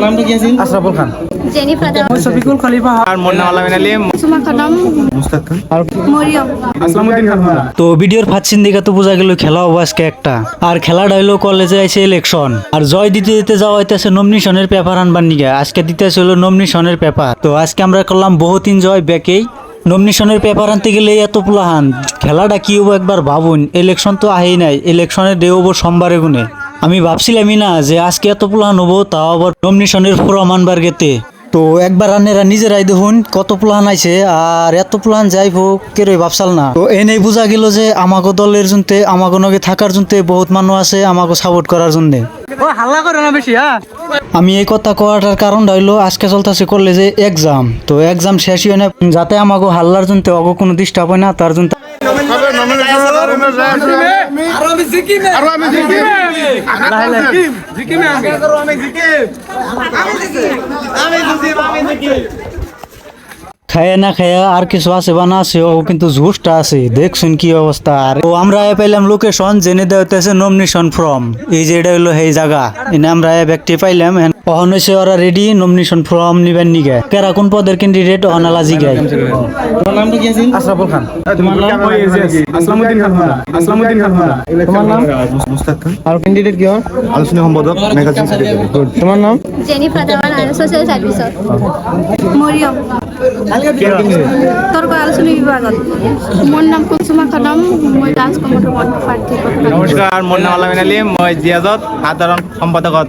তোমার নামটা কি আছে আশরাফুল খান। জেনিফার শফিকুল খলিফা আর মোন্না আলামিন আলী সুমা খানম মুস্তাক খান। আর মরিয়ম। আসলামউদ্দিন খান তো ভিডিওর দিকে তো বোঝা গেল খেলা হব আজকে একটা। আর খেলাটা হইল কলেজে আইছে ইলেকশন আর জয় দিতে দিতে যাওয়া হইতেছে নমিনেশনের পেপার আনবার নিগে। আজকে দিতে হলো নমিনেশনের পেপার তো আজকে আমরা করলাম বহুত এনজয় ব্যাকেই নমিনেশনের পেপার আনতে গেলে এত প্লাহান। খেলাটা কি হব একবার ভাবুন। ইলেকশন তো আহেই নাই। ইলেকশনের ডে হব সোমবারে গুনে। আমি ভাবছিলামই না যে আজকে এত প্লাহান হব তাও আবার নমিনেশনের ফোরাম আনবার গেতে। তো একবার রান্নেরা নিজেরাই দেখুন কত প্লান আইছে আর এত প্লান যাই হোক কেরই ভাবসাল না। তো এনেই বোঝা গেল যে আমাকে দলের জন্যে আমাকে নগে থাকার জন্যে বহুত মানুষ আছে আমাকে সাপোর্ট করার জন্য। ও হাল্লা করে না বেশি হ্যাঁ? আমি এই কথা কওয়াটার কারণটা হইল আজকে চলতেছে কলেজে এক্সাম তো এক্সাম শেষ হয় না যাতে আমাকে হাল্লার জন্য অগো কোনো ডিস্টার্ব হয় না তার জন্য খায়া না খায় আর কিছু আছে বা না আছে ও কিন্তু ঝুসটা আছে। দেখছেন কি অবস্থা। আর তো আমরা এ পাইলাম লোকেশন জেনে দেওয়া হইতেছে নমিনেশন ফর্ম এই যে এটা হলো সেই জায়গা। এনে আমরা এ ব্যক্তি পাইলাম। অহন হয়েছে ওরা রেডি নমিনেশন ফর্ম নিবেন নিগে। কেরা কোন পদের ক্যান্ডিডেট অনালা জিগাই তোমার নামটা কি আছে আশরাফুল খান। তোমার নাম আসলামউদ্দিন খান আসলামউদ্দিন খান। তোমার নাম? মুস্তাক খান। আর ক্যান্ডিডেট কি হয় আলোচনা সম্পাদক ম্যাগাজিন তোমার নাম? জেনিফার দেওয়ান আর সোশ্যাল সার্ভিসত মরিয়ম। তর্ক আলোচনা বিভাগত। মোৰ নাম কুলসুমা খানম। মই ডান্স কমিটিৰ প্ৰাৰ্থী নমস্কাৰ মোন্না আলামিন আলী। মই জিয়াজত সাধাৰণ সম্পাদকত।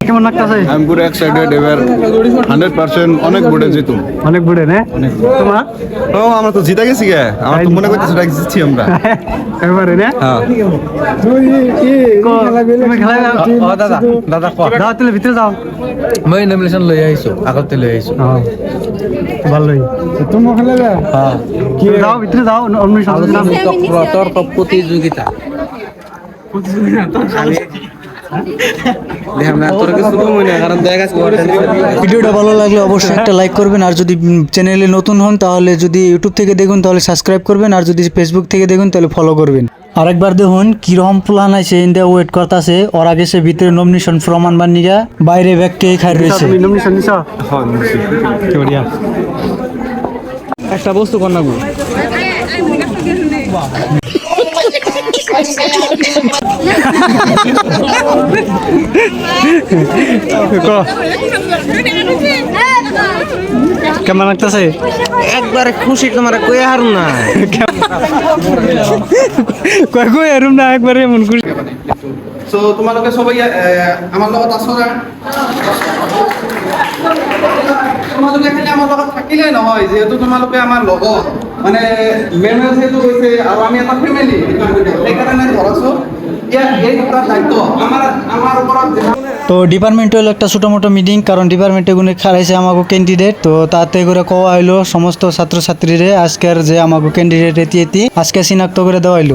কেমন লাগতেছে? আমি পুরো এক্সাইটেড এবার হান্ড্রেড পার্সেন্ট অনেক বোর্ডে জিতুম অনেক বুড়ে নে? তোমার? ও আমরা তো জিতা গেছি গে। আমার তো মনে করতেছে এটা জিতছি আমরা। এবারে নে? হ্যাঁ। তুমি খেলা দাদা দাদা দাও তুলে ভিতরে যাও। মই নমিনেশ্যন লৈ আহিছো আগতে লৈ আহিছো। ভালোই তুমি খেলে হ্যাঁ। কি যাও ভিতরে যাও অমনি তর্ক প্রতিযোগিতা ভিডিওটা ভালো লাগলে অবশ্যই একটা লাইক করবেন আর যদি চ্যানেলে নতুন হন তাহলে যদি ইউটিউব থেকে দেখুন তাহলে সাবস্ক্রাইব করবেন আর যদি ফেসবুক থেকে দেখুন তাহলে ফলো করবেন। আরেকবার দেখুন কীরকম প্লান আছে ইন্ডিয়া ওয়েট করতেছে আগে সে ভিতরে নমিনেশন ফর্ম আনবার নিগা বাইরে ব্যাগকে খাই রয়েছে। তুমি নমিনেশন নিছ বঢ়িয়া একটা বস্তু কর না গো। ক কেমন লাগতেছে? একবারে খুশি তোমার কই আর না। কয় কই এরম না একবারে মন খুশি। সো তোমালোকে সবাই আমার লগত আছো না? তোমালোকে খালি আমার লগত থাকিলে নহয় যিহেতু তোমালোকে আমাৰ লগত। মানে মেমে যিহেতু কৈছে আৰু আমি এটা ফেমিলি সেইকাৰণে ধৰাছো তো ডিপার্টমেন্ট হলো একটা মোটো মিটিং কারণ ডিপার্টমেন্টে গুনে খারাইছে আমাকে ক্যান্ডিডেট তো তাতে করে কওয়া হইল সমস্ত ছাত্রছাত্রীরে, আজকের যে আমাকে ক্যান্ডিডেট এটি এটি আজকে চিনাক্ত করে দেওয়া হইল।